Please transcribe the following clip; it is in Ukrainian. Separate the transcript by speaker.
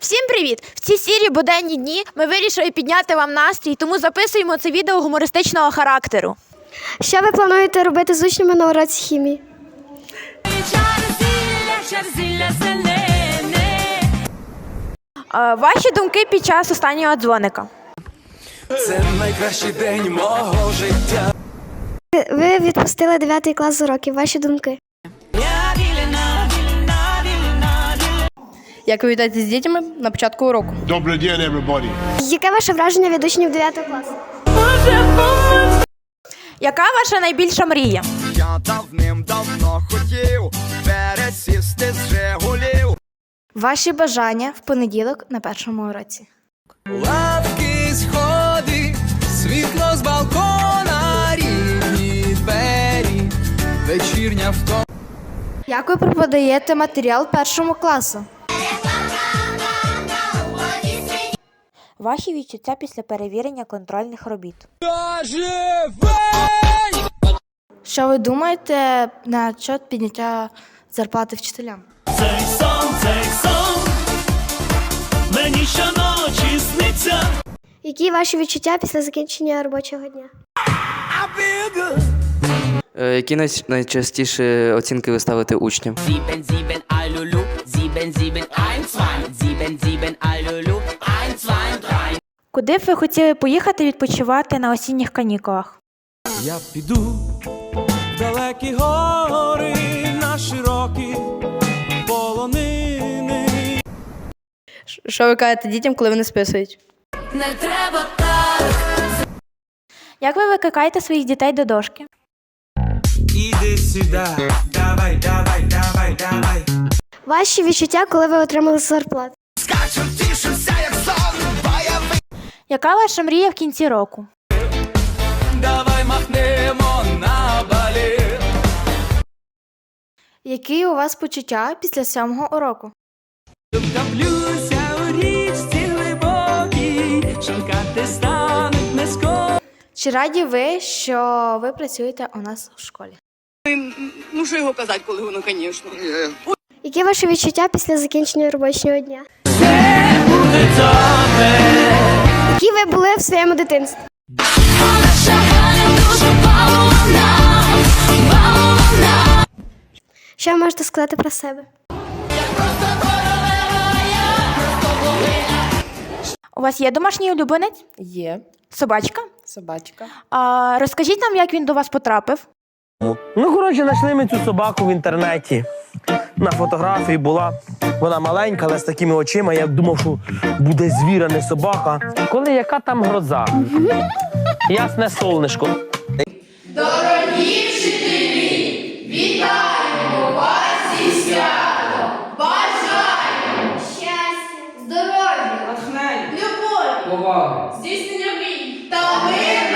Speaker 1: Всім привіт! В цій сірі буденні дні ми вирішили підняти вам настрій, тому записуємо це відео гумористичного характеру.
Speaker 2: Що ви плануєте робити з учнями на уроці хімії?
Speaker 1: Е, Ваші думки під час останнього дзвоника.
Speaker 3: Це найкращий день мого життя.
Speaker 2: Ви відпустили 9 клас з уроків. Ваші думки?
Speaker 4: Як ви вітаєтеся з дітьми на початку уроку?
Speaker 5: Добрий день, everybody.
Speaker 2: Яке ваше враження від учнів 9 класу?
Speaker 1: Яка ваша найбільша мрія?
Speaker 6: Я давним-давно хотів пересісти з Жигулів.
Speaker 4: Ваші бажання в понеділок на першому уроці.
Speaker 3: Лавки, сходи, світло з балкона, рідні двері, вечірня втома.
Speaker 4: Як ви преподаєте матеріал першому класу?
Speaker 1: Ваші відчуття після перевірення контрольних робіт.
Speaker 4: Що ви думаєте на чот підняття зарплати вчителям?
Speaker 7: Цей сон, цей сон, мені щоночі сниться.
Speaker 2: Які ваші відчуття після закінчення робочого дня?
Speaker 8: Е, Які най- найчастіше оцінки ви ставите учням?
Speaker 9: Sieben, sieben, Alulu, sieben, sieben, ein, zwei, sieben, sieben, Alulu.
Speaker 1: Куди б ви хотіли поїхати відпочивати на осінніх канікулах?
Speaker 3: Я піду в далекі гори на широкі полонини.
Speaker 4: Що ви кажете дітям, коли вони списують? Не треба так.
Speaker 1: Як ви викликаєте своїх дітей до дошки?
Speaker 3: Іди сюди, давай, давай, давай, давай.
Speaker 2: Ваші відчуття, коли ви отримали зарплату?
Speaker 6: Скачу, тішуся, як.
Speaker 1: Яка ваша мрія в кінці року?
Speaker 3: Давай махнемо на балі.
Speaker 4: Які у вас почуття після сьомого уроку?
Speaker 7: Втоплюся у річці глибокій, шукати стануть не скоро.
Speaker 4: Чи раді ви, що ви працюєте у нас у школі?
Speaker 10: Ну, що його казати, коли воно, звісно.
Speaker 2: Які ваші відчуття після закінчення робочого дня? Ви були в своєму дитинстві? Що ви можете сказати про себе?
Speaker 1: У вас є домашній улюбленець?
Speaker 4: Є
Speaker 1: Собачка?
Speaker 4: собачка.
Speaker 1: А, розкажіть нам, як він до вас потрапив.
Speaker 11: Ну, коротше, знайшли ми цю собаку в інтернеті. На фотографії була. Вона маленька, але з такими очима. Я думав, що буде звір, а не собака. Коли яка там гроза? Ясне солнишко.
Speaker 10: Здійснення мрій та мирного